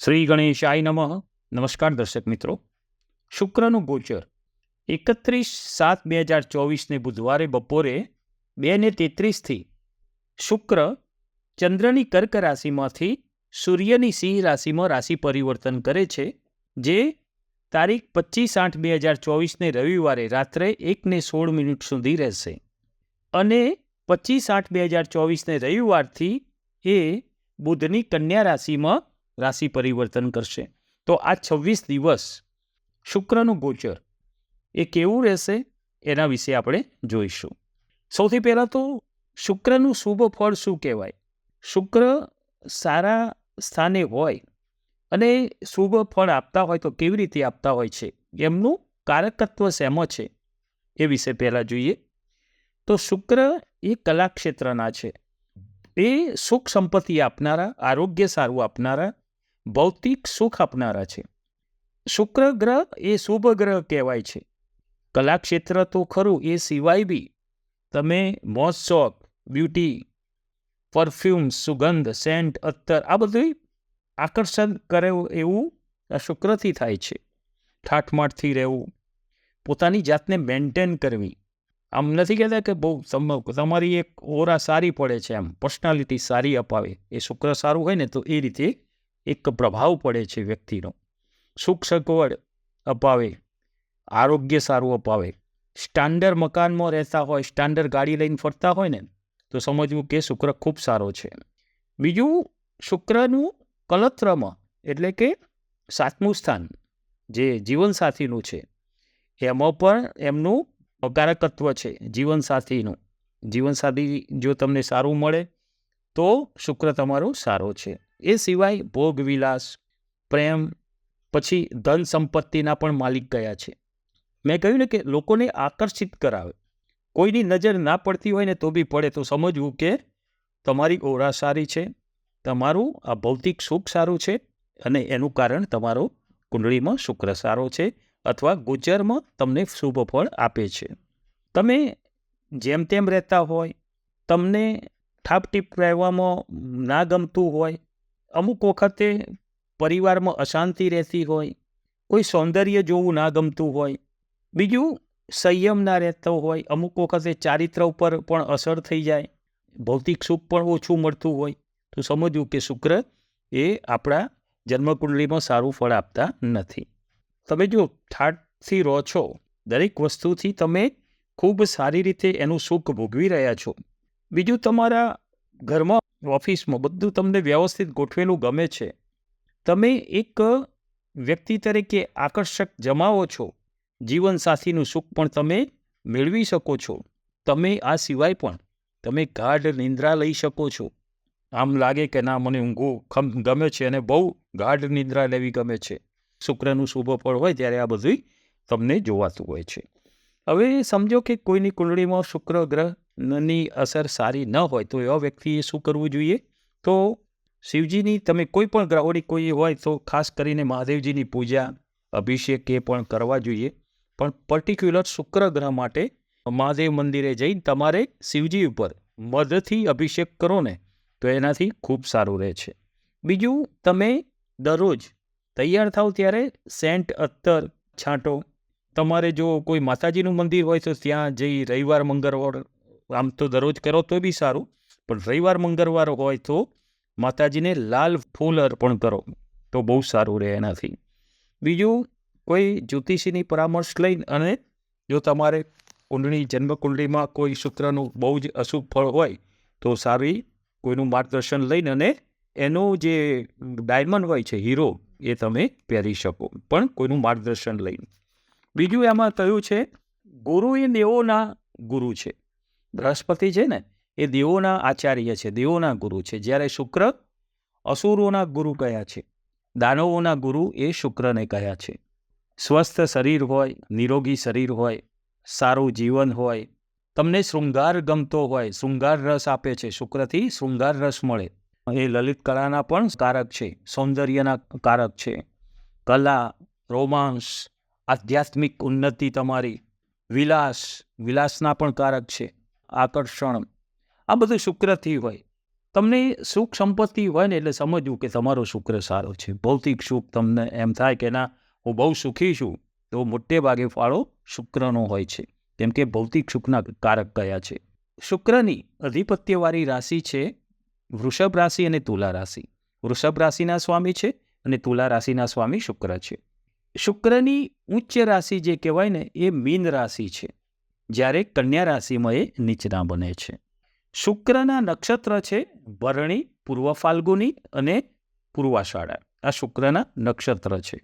શ્રી ગણેશાય નમઃ. નમસ્કાર દર્શક મિત્રો. શુક્રનું ગોચર. એકત્રીસ સાત બે હજાર ચોવીસને બુધવારે બપોરે બે ને તેત્રીસથી શુક્ર ચંદ્રની કર્ક રાશિમાંથી સૂર્યની સિંહ રાશિમાં રાશિ પરિવર્તન કરે છે, જે તારીખ પચીસ આઠ બે હજાર ચોવીસને રવિવારે રાત્રે એકને સોળ મિનિટ સુધી રહેશે. અને પચીસ આઠ બે હજાર ચોવીસને રવિવારથી એ બુધની કન્યા રાશિમાં રાશિ પરિવર્તન કરશે. તો આ છવ્વીસ દિવસ શુક્રનું ગોચર એ કેવું રહેશે? એના વિશે આપણે જોઈશું. સૌથી પહેલાં તો શુક્રનું શુભ ફળ શું કહેવાય? શુક્ર સારા સ્થાને હોય અને શુભ ફળ આપતા હોય તો કેવી રીતે આપતા હોય છે? એમનું કારકત્વ શેમાં છે? એ વિશે પહેલાં જોઈએ. તો શુક્ર એ કલાક્ષેત્રના છે. એ સુખ સંપત્તિ આપનારા, આરોગ્ય સારું આપનારા ભૌતિક સુખ આપનારા છે. શુક્ર ગ્રહ એ શુભ ગ્રહ કહેવાય છે. કલાક્ષેત્ર તો ખરું, એ સિવાય બી તમે મોજ, શોખ, બ્યુટી, પરફ્યુમ, સુગંધ, સેન્ટ, અત્તર આ બધું આકર્ષણ કરે એવું આ શુક્રથી થાય છે. ઠાઠમાઠથી રહેવું, પોતાની જાતને મેન્ટેન કરવી. આમ નથી કહેતા કે બહુ તમ- તમારી એક ઓરા સારી પડે છે આમ, પર્સનાલિટી સારી અપાવે. એ શુક્ર સારું હોય ને તો એ રીતે એક પ્રભાવ પડે છે વ્યક્તિનો. સુખ સગવડ અપાવે, આરોગ્ય સારું અપાવે. સ્ટાન્ડર્ડ મકાનમાં રહેતા હોય, સ્ટાન્ડર્ડ ગાડી લઈને ફરતા હોય ને, તો સમજવું કે શુક્ર ખૂબ સારો છે. બીજું, શુક્રનું કલત્રમ એટલે કે સાતમું સ્થાન, જે જીવનસાથીનું છે. એમાં પણ એમનું હકારકત્વ છે જીવનસાથીનું. જીવનસાથી જો તમને સારું મળે તો શુક્ર તમારો સારો છે. એ સિવાય ભોગ વિલાસ, પ્રેમ, પછી ધન સંપત્તિના પણ માલિક ગયા છે. મેં કહ્યું ને કે લોકોને આકર્ષિત કરાવે. કોઈની નજર ના પડતી હોય ને તો બી પડે. તો સમજવું કે તમારી ઓરા સારી છે, તમારું આ ભૌતિક સુખ સારું છે અને એનું કારણ તમારો કુંડળીમાં શુક્ર સારો છે અથવા ગોચરમાં તમને શુભ ફળ આપે છે. તમે જેમ તેમ રહેતા હોય, તમને ઠાપટીપ રહેવામાં ના ગમતું હોય, અમુક વખતે પરિવારમાં અશાંતિ રહેતી હોય, કોઈ સૌંદર્ય જોવું ના ગમતું હોય, બીજું સંયમ ના રહેતો હોય, અમુક વખતે ચારિત્ર ઉપર પણ અસર થઈ જાય, ભૌતિક સુખ પણ ઓછું મળતું હોય, તો સમજવું કે શુક્ર એ આપણા જન્મકુંડલીમાં સારું ફળ આપતા નથી. તમે જો ઠાટથી રહો છો, દરેક વસ્તુથી તમે ખૂબ સારી રીતે એનું સુખ ભોગવી રહ્યા છો. બીજું તમારા ઘરમાં ઓફિસમાં બધું તમને વ્યવસ્થિત ગોઠવેલું ગમે છે. તમે એક વ્યક્તિ તરીકે આકર્ષક જમાવો છો. જીવનસાથીનું સુખ પણ તમે મેળવી શકો છો. તમે આ સિવાય પણ તમે ગાઢ નિંદ્રા લઈ શકો છો. આમ લાગે કે ના, મને ઊંઘો ખમ ગમે છે અને બહુ ગાઢ નિંદ્રા લેવી ગમે છે. શુક્રનું શુભ ફળ હોય ત્યારે આ બધું તમને જોવાતું હોય છે. હવે સમજો કે કોઈની કુંડળીમાં શુક્ર ગ્રહની અસર સારી ન હોય તો એવા વ્યક્તિએ શું કરવું જોઈએ? તો શિવજીની તમે કોઈ પણ ગ્રહોની કોઈ હોય તો ખાસ કરીને મહાદેવજીની પૂજા, અભિષેક એ પણ કરવા જોઈએ. પણ પર્ટિક્યુલર શુક્ર ગ્રહ માટે મહાદેવ મંદિરે જઈ તમારે શિવજી ઉપર મધથી અભિષેક કરો ને, તો એનાથી ખૂબ સારું રહે છે. બીજું, તમે દરરોજ તૈયાર થાવ ત્યારે સેન્ટ અત્તર છાંટો. તમારે જો કોઈ માતાજીનું મંદિર હોય તો ત્યાં જઈ રવિવાર, મંગળવાર આમ તો દરરોજ કરો તો બી સારું, પણ રવિવાર, મંગળવાર હોય તો માતાજીને લાલ ફૂલ અર્પણ કરો, તો બહુ સારું રહે એનાથી. બીજું, કોઈ જ્યોતિષીની પરામર્શ લઈને અને જો તમારે કુંડળી, જન્મકુંડળીમાં કોઈ શુક્રનું બહુ જ અશુભ ફળ હોય, તો સારી કોઈનું માર્ગદર્શન લઈને અને એનો જે ડાયમંડ હોય છે, હીરો, એ તમે પહેરી શકો, પણ કોઈનું માર્ગદર્શન લઈને. બીજું એમાં કહ્યું છે, ગુરુ એ દેવોના ગુરુ છે. બૃહસ્પતિ છે ને, એ દેવોના આચાર્ય છે, દેવોના ગુરુ છે. જ્યારે શુક્ર અસુરોના ગુરુ કયા છે, દાનવોના ગુરુ એ શુક્રને કયા છે. સ્વસ્થ શરીર હોય, નિરોગી શરીર હોય, સારું જીવન હોય, તમને શૃંગાર ગમતો હોય, શૃંગાર રસ આપે છે, શુક્રથી શૃંગાર રસ મળે. એ લલિત કલાના પણ કારક છે, સૌંદર્યના કારક છે. કલા, રોમાંસ, આધ્યાત્મિક ઉન્નતિ તમારી, વિલાસ, વિલાસના પણ કારક છે. આકર્ષણ. આ બધું શુક્રથી હોય. તમને સુખ સંપત્તિ હોય ને એટલે સમજવું કે તમારો શુક્ર સારો છે. ભૌતિક સુખ તમને એમ થાય કે ના, હું બહુ સુખી છું, તો મોટે ભાગે ફાળો શુક્રનો હોય છે. કેમ કે ભૌતિક સુખના કારક કયા છે? શુક્રની અધિપત્યવાળી રાશિ છે વૃષભ રાશિ અને તુલા રાશિ. વૃષભ રાશિના સ્વામી છે અને તુલા રાશિના સ્વામી શુક્ર છે. શુક્રની ઉચ્ચ રાશિ જે કહેવાય ને એ મીન રાશિ છે. જ્યારે કન્યા રાશિમાં એ નીચના બને છે. શુક્રના નક્ષત્ર છે ભરણી, પૂર્વ ફાલ્ગુની અને પૂર્વાષાઢા આ શુક્રના નક્ષત્ર છે.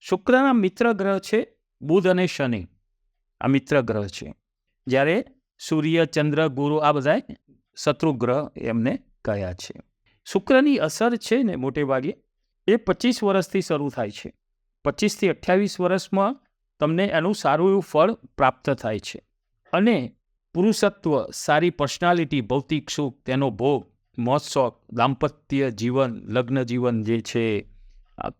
શુક્રના મિત્ર ગ્રહ છે બુધ અને શનિ. આ મિત્ર ગ્રહ છે. જ્યારે સૂર્ય, ચંદ્ર, ગુરુ આ બધા શત્રુ ગ્રહ એમને કયા છે. શુક્રની અસર છે ને મોટે ભાગે એ પચીસ વર્ષથી શરૂ થાય છે. પચીસથી અઠ્યાવીસ વર્ષમાં તમને એનું સારું એવું ફળ પ્રાપ્ત થાય છે. અને પુરુષત્વ, સારી પર્સનાલિટી, ભૌતિક સુખ, તેનો ભોગ મોજશોખ દાંપત્ય જીવન, લગ્ન જીવન જે છે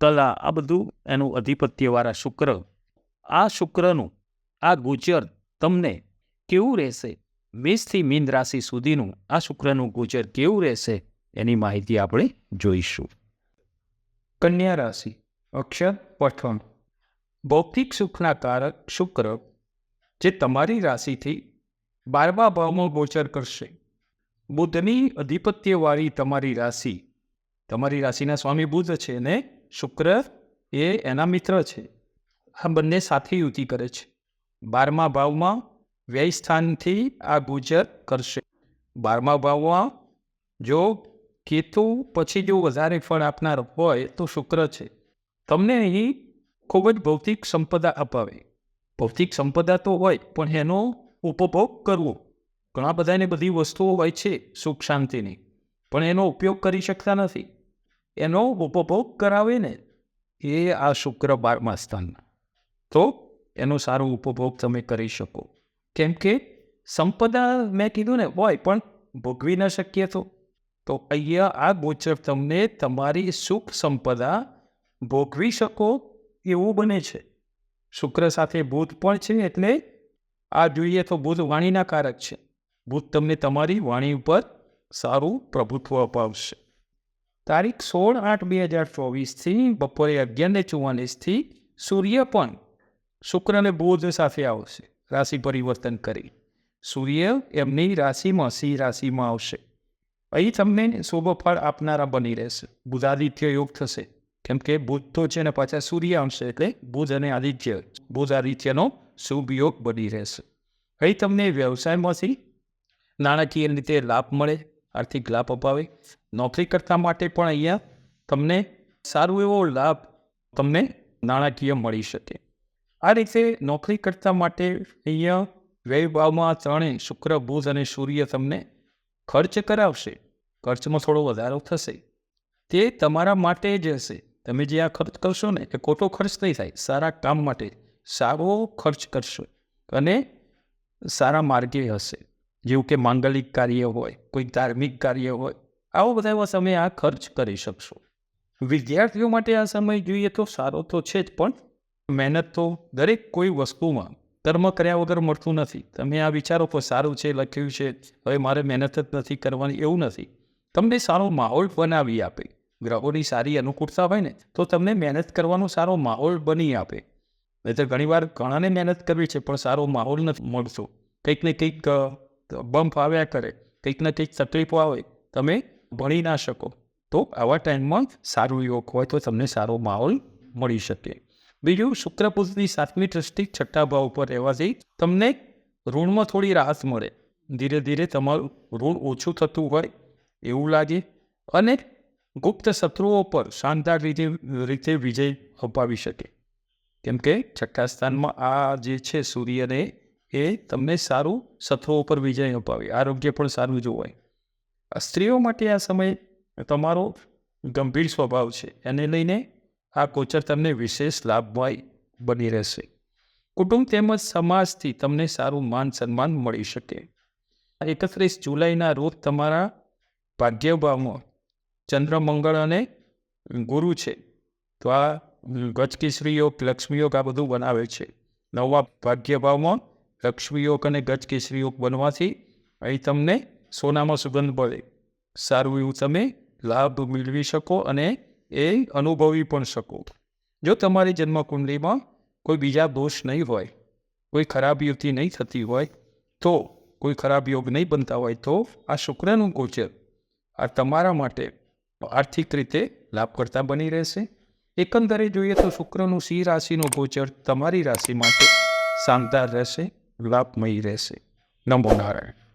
કલા, આ બધું એનું અધિપત્યવાળા શુક્ર. આ શુક્રનું, આ ગોચર તમને કેવું રહેશે? મેષથી મીન રાશિ સુધીનું આ શુક્રનું ગોચર કેવું રહેશે? એની માહિતી આપણે જોઈશું. કન્યા રાશિ, અક્ષર પઠણ ભૌતિક સુખના કારક શુક્ર જે તમારી રાશિથી બારમા ભાવમાં ગોચર કરશે. બુધની અધિપત્યવાળી તમારી રાશિ, તમારી રાશિના સ્વામી બુધ છે ને શુક્ર એ એના મિત્ર છે. આ બંને સાથે યુતિ કરે છે. બારમા ભાવમાં વ્યય સ્થાનથી આ ગોચર કરશે. બારમા ભાવમાં જો કેતુ પછી જો વધારે ફળ આપનાર હોય તો શુક્ર છે. તમને અહીં ખૂબ જ ભૌતિક સંપદા અપાવે. ભૌતિક સંપદા તો હોય, પણ એનો ઉપભોગ કરવો. ઘણા બધાને બધી વસ્તુઓ હોય છે સુખ શાંતિની, પણ એનો ઉપયોગ કરી શકતા નથી. એનો ઉપભોગ કરાવે ને એ આ શુક્ર બારમા સ્થાનમાં તો એનો સારો ઉપભોગ તમે કરી શકો. કેમ કે સંપદા મેં કીધું ને, હોય, પણ ભોગવી ન શકીએ તો. તો અહીંયા આ ગોચર તમને તમારી સુખ સંપદા ભોગવી શકો એવું બને છે. શુક્ર સાથે બુધ પણ છે એટલે આ જોઈએ તો બુધ વાણીના કારક છે. બુધ તમને તમારી વાણી ઉપર સારું પ્રભુત્વ અપાવશે. તારીખ સોળ આઠ બે હજાર ચોવીસથી બપોરે અગિયારને ચુમ્માલીસથી સૂર્ય પણ શુક્ર અને બુધ સાથે આવશે. રાશિ પરિવર્તન કરી. સૂર્ય એમની રાશિમાં સિંહ રાશિમાં આવશે. અહીં તમને શુભ ફળ આપનારા બની રહેશે. બુધાદિત્ય યોગ થશે. કેમ કે બુધ તો છે ને પાછા સૂર્ય આવશે એટલે બુધ અને આદિત્ય. બુધ આદિત્યનો શુભ યોગ બની રહેશે. અહીં તમને વ્યવસાયમાંથી નાણાકીય રીતે લાભ મળે, આર્થિક લાભ અપાવે, નોકરી કરતા માટે પણ અહીંયા તમને સારું એવો લાભ તમને નાણાકીય મળી શકે. આ રીતે નોકરી કરતા માટે અહીંયા વ્યયભાવમાં ત્રણેય શુક્ર, બુધ અને સૂર્ય તમને ખર્ચ કરાવશે. ખર્ચમાં થોડો વધારો થશે. તે તમારા માટે જ હશે. તમે જે આ ખર્ચ કરશો ને એ ખોટો ખર્ચ નહીં થાય સારા કામ માટે સારો ખર્ચ કરશો અને સારા માર્ગે હશે. જેવું કે માંગલિક કાર્ય હોય, કોઈ ધાર્મિક કાર્ય હોય, આવો બધા એવા તમે આ ખર્ચ કરી શકશો. વિદ્યાર્થીઓ માટે આ સમય જોઈએ તો સારો તો છે જ, પણ મહેનત તો દરેક કોઈ વસ્તુમાં. કર્મ કર્યા વગર મળતું નથી. તમે આ વિચારો તો સારું છે, લખ્યું છે, હવે મારે મહેનત જ નથી કરવાની, એવું નથી. તમને સારો માહોલ બનાવી આપે. ગ્રહોની સારી અનુકૂળતા હોય ને, તો તમને મહેનત કરવાનો સારો માહોલ બની આપે. નહીતર ઘણીવાર ઘણાને મહેનત કરવી છે, પણ સારો માહોલ નથી મળતો. કંઈક ને કંઈક બમ્પ આવ્યા કરે, કંઈક ને કંઈક તકલીફો આવે, તમે ભણી ના શકો. તો આવા ટાઈમમાં સારું યોગ હોય, તો તમને સારો માહોલ મળી શકે. બીજું, શુક્ર સાતમી દ્રષ્ટિ છઠ્ઠા ભાવ ઉપર રહેવાથી તમને ઋણમાં થોડી રાહત મળે. ધીરે ધીરે તમારું ઋણ ઓછું થતું હોય, એવું લાગે. અને ગુપ્ત શત્રુઓ પર શાનદાર રીતે રીતે વિજય અપાવી શકે. કેમ કે છઠ્ઠા સ્થાનમાં આ જે છે સૂર્યને, એ તમને સારું શત્રુઓ પર વિજય અપાવે. આરોગ્ય પણ સારું જોવાય. સ્ત્રીઓ માટે આ સમય તમારો ગંભીર સ્વભાવ છે. એને લઈને આ ગોચર તમને વિશેષ લાભમય બની રહેશે. કુટુંબ તેમજ સમાજથી તમને સારું માન સન્માન મળી શકે. એકત્રીસ જુલાઈના રોજ તમારા ભાગ્યભાવમાં ચંદ્ર મંગળ અને ગુરુ છે. તો આ ગજકેસરી યોગ લક્ષ્મી યોગ આ બધું બનાવે છે. નવા ભાગ્યભાવમાં લક્ષ્મી યોગ અને ગજકેસરી યોગ બનવાથી અહીં તમને સોનામાં સુગંધ મળે. સારું એવું તમે લાભ મેળવી શકો અને એ અનુભવી પણ શકો. જો તમારી જન્મકુંડલીમાં કોઈ બીજા દોષ નહીં હોય, કોઈ ખરાબ યુતિ નહીં થતી હોય, તો કોઈ ખરાબ યોગ નહીં બનતા હોય, તો આ શુક્રનું ગોચર આ તમારા માટે આર્થિક રીતે લાભકર્તા બની રહેશે. એકંદરે જોઈએ તો શુક્રનું સિંહ રાશિનું ગોચર તમારી રાશિ માટે શાનદાર રહેશે, લાભમયી રહેશે. નમો નારાયણ.